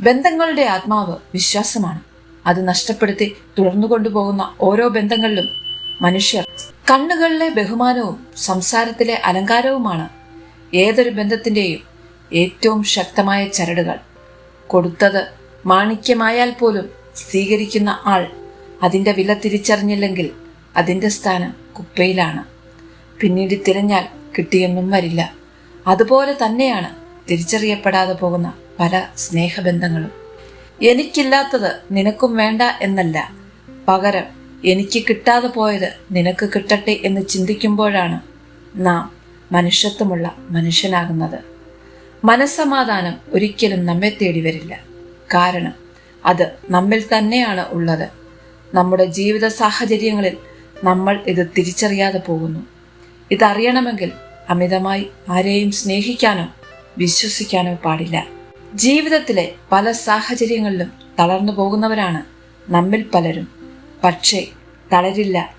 ബന്ധങ്ങളുടെ ആത്മാവ് വിശ്വാസമാണ്. അത് നഷ്ടപ്പെടുത്തി തുടർന്നു കൊണ്ടുപോകുന്ന ഓരോ ബന്ധങ്ങളിലും മനുഷ്യർ കണ്ണുകളിലെ ബഹുമാനവും സംസാരത്തിലെ അലങ്കാരവുമാണ് ഏതൊരു ബന്ധത്തിന്റെയും ഏറ്റവും ശക്തമായ ചരടുകൾ. കൊടുത്തത് മാണിക്യമായാൽ പോലും സ്വീകരിക്കുന്ന ആൾ അതിന്റെ വില തിരിച്ചറിഞ്ഞില്ലെങ്കിൽ അതിന്റെ സ്ഥാനം കുപ്പയിലാണ്. പിന്നീട് തിരഞ്ഞാൽ കിട്ടിയെന്നും വരില്ല. അതുപോലെ തന്നെയാണ് തിരിച്ചറിയപ്പെടാതെ പോകുന്ന പല സ്നേഹബന്ധങ്ങളും. എനിക്കില്ലാത്തത് നിനക്കും വേണ്ട എന്നല്ല. പകരം എനിക്ക് കിട്ടാതെ പോയത് നിനക്ക് കിട്ടട്ടെ എന്ന് ചിന്തിക്കുമ്പോഴാണ് നാം മനുഷ്യത്വമുള്ള മനുഷ്യനാകുന്നത്. മനസ്സമാധാനം ഒരിക്കലും നമ്മെ തേടി വരില്ല. കാരണം അത് നമ്മിൽ തന്നെയാണ് ഉള്ളത്. നമ്മുടെ ജീവിത സാഹചര്യങ്ങളിൽ നമ്മൾ ഇത് തിരിച്ചറിയാതെ പോകുന്നു. ഇതറിയണമെങ്കിൽ അമിതമായി ആരെയും സ്നേഹിക്കാനോ വിശ്വസിക്കാനോ പാടില്ല. ജീവിതത്തിലെ പല സാഹചര്യങ്ങളിലും തളർന്നു പോകുന്നവരാണ് നമ്മിൽ പലരും. പക്ഷേ തളരില്ല.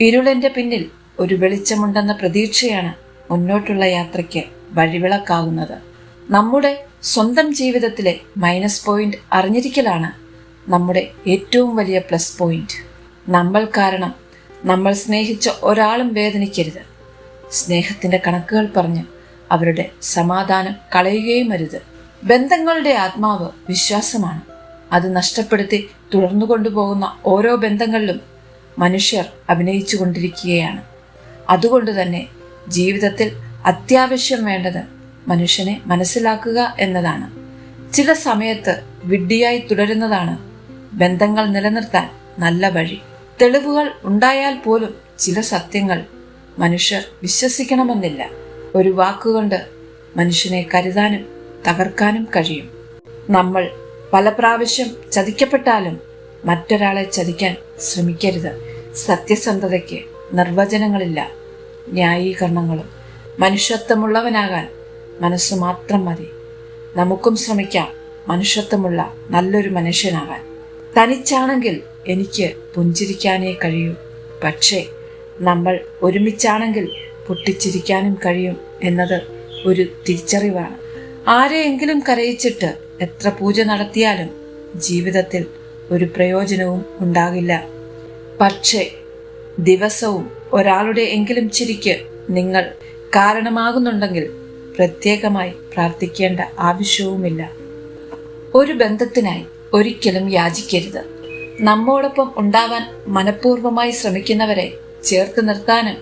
ഇരുളിന്റെ പിന്നിൽ ഒരു വെളിച്ചമുണ്ടെന്ന പ്രതീക്ഷയാണ് മുന്നോട്ടുള്ള യാത്രയ്ക്ക് വഴിവിളക്കാകുന്നത് നമ്മുടെ സ്വന്തം ജീവിതത്തിലെ മൈനസ് പോയിന്റ് അറിഞ്ഞിരിക്കലാണ് നമ്മുടെ ഏറ്റവും വലിയ പ്ലസ് പോയിന്റ്. നമ്മൾ കാരണം നമ്മൾ സ്നേഹിച്ച ഒരാളും വേദനിക്കരുത്. സ്നേഹത്തിന്റെ കണക്കുകൾ പറഞ്ഞ് അവരുടെ സമാധാനം കളയുകയും അരുത്. ബന്ധങ്ങളുടെ ആത്മാവ് വിശ്വാസമാണ്. അത് നഷ്ടപ്പെടുത്തി തുടർന്നു കൊണ്ടുപോകുന്ന ഓരോ ബന്ധങ്ങളിലും മനുഷ്യർ അഭിനയിച്ചു കൊണ്ടിരിക്കുകയാണ്. അതുകൊണ്ട് തന്നെ ജീവിതത്തിൽ അത്യാവശ്യം വേണ്ടത് മനുഷ്യനെ മനസ്സിലാക്കുക എന്നതാണ്. ചില സമയത്ത് വിഡ്ഢിയായി തുടരുന്നതാണ് ബന്ധങ്ങൾ നിലനിർത്താൻ നല്ല വഴി. തെളിവുകൾ ഉണ്ടായാൽ പോലും ചില സത്യങ്ങൾ മനുഷ്യർ വിശ്വസിക്കണമെന്നില്ല. ഒരു വാക്കുകൊണ്ട് മനുഷ്യനെ കരുതാനും തകർക്കാനും കഴിയും. നമ്മൾ പല പ്രാവശ്യം ചതിക്കപ്പെട്ടാലും മറ്റൊരാളെ ചതിക്കാൻ ശ്രമിക്കരുത്. സത്യസന്ധതയ്ക്ക് നിർവചനങ്ങളില്ല. ന്യായീകരണങ്ങളും മനുഷ്യത്വമുള്ളവനാകാൻ മനസ്സ് മാത്രം മതി. നമുക്കും ശ്രമിക്കാം മനുഷ്യത്വമുള്ള നല്ലൊരു മനുഷ്യനാകാൻ. തനിച്ചാണെങ്കിൽ എനിക്ക് പുഞ്ചിരിക്കാനേ കഴിയൂ. പക്ഷേ നമ്മൾ ഒരുമിച്ചാണെങ്കിൽ പൊട്ടിച്ചിരിക്കാനും കഴിയും എന്നത് ഒരു തിരിച്ചറിവാണ്. ആരെയെങ്കിലും കരയിച്ചിട്ട് എത്ര പൂജ നടത്തിയാലും ജീവിതത്തിൽ ഒരു പ്രയോജനവും ഉണ്ടാകില്ല. പക്ഷേ ദിവസവും ഒരാളുടെ എങ്കിലും ചിരിക്ക് നിങ്ങൾ കാരണമാകുന്നുണ്ടെങ്കിൽ പ്രത്യേകമായി പ്രാർത്ഥിക്കേണ്ട ആവശ്യവുമില്ല. ഒരു ബന്ധത്തിനായി ഒരിക്കലും യാചിക്കരുത്. നമ്മോടൊപ്പം ഉണ്ടാവാൻ മനഃപൂർവമായി ശ്രമിക്കുന്നവരെ ചേർത്ത് നിർത്താനും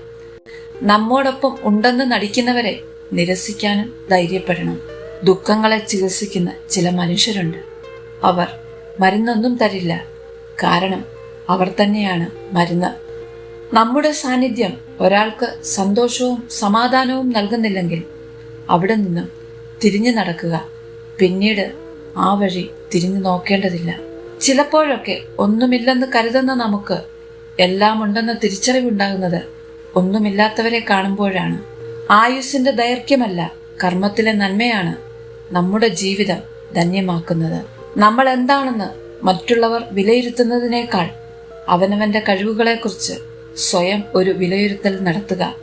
നമ്മോടൊപ്പം ഉണ്ടെന്ന് നടിക്കുന്നവരെ നിരസിക്കാനും ധൈര്യപ്പെടണം. ദുഃഖങ്ങളെ ചികിത്സിക്കുന്ന ചില മനുഷ്യരുണ്ട്. അവർ മരുന്നൊന്നും തരില്ല. കാരണം അവർ തന്നെയാണ് മരുന്ന്. നമ്മുടെ സാന്നിധ്യം ഒരാൾക്ക് സന്തോഷവും സമാധാനവും നൽകുന്നില്ലെങ്കിൽ അവിടെ നിന്നും തിരിഞ്ഞു നടക്കുക. പിന്നീട് ആ വഴി തിരിഞ്ഞു നോക്കേണ്ടതില്ല. ചിലപ്പോഴൊക്കെ ഒന്നുമില്ലെന്ന് കരുതുന്ന നമുക്ക് എല്ലാം ഉണ്ടെന്ന തിരിച്ചറിവുണ്ടാകുന്നത് ഒന്നുമില്ലാത്തവരെ കാണുമ്പോഴാണ്. ആയുസിന്റെ ദൈർഘ്യമല്ല. കർമ്മത്തിലെ നന്മയാണ് നമ്മുടെ ജീവിതം ധന്യമാക്കുന്നത്. നമ്മൾ എന്താണെന്ന് മറ്റുള്ളവർ വിലയിരുത്തുന്നതിനേക്കാൾ അവനവന്റെ കഴിവുകളെക്കുറിച്ച് സ്വയം ഒരു വിലയിരുത്തൽ നടത്തുക.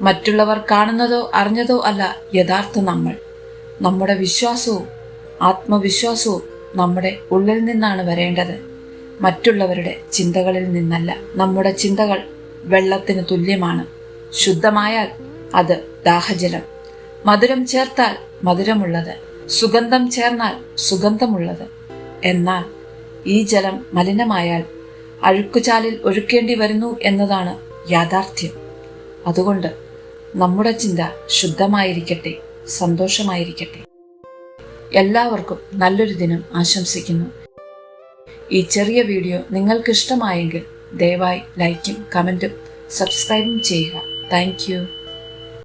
മറ്റുള്ളവർ കാണുന്നതോ അറിഞ്ഞതോ അല്ല യഥാർത്ഥ നമ്മൾ. നമ്മുടെ വിശ്വാസവും ആത്മവിശ്വാസവും നമ്മുടെ ഉള്ളിൽ നിന്നാണ് വരേണ്ടത്. മറ്റുള്ളവരുടെ ചിന്തകളിൽ നിന്നല്ല. നമ്മുടെ ചിന്തകൾ വെള്ളത്തിന് തുല്യമാണ്. ശുദ്ധമായാൽ അത് ദാഹജലം. മധുരം ചേർത്താൽ മധുരമുള്ളത് സുഗന്ധം ചേർന്നാൽ സുഗന്ധമുള്ളത്. എന്നാൽ ഈ ജലം മലിനമായാൽ അഴുക്കുചാലിൽ ഒഴുക്കേണ്ടി വരുന്നു എന്നതാണ് യാഥാർത്ഥ്യം. അതുകൊണ്ട് നമ്മുടെ ചിന്ത ശുദ്ധമായിരിക്കട്ടെ സന്തോഷമായിരിക്കട്ടെ. എല്ലാവർക്കും നല്ലൊരു ദിനം ആശംസിക്കുന്നു. ഈ ചെറിയ വീഡിയോ നിങ്ങൾക്ക് ഇഷ്ടമായെങ്കിൽ ദയവായി ലൈക്കും കമന്റും സബ്സ്ക്രൈബും ചെയ്യുക. താങ്ക്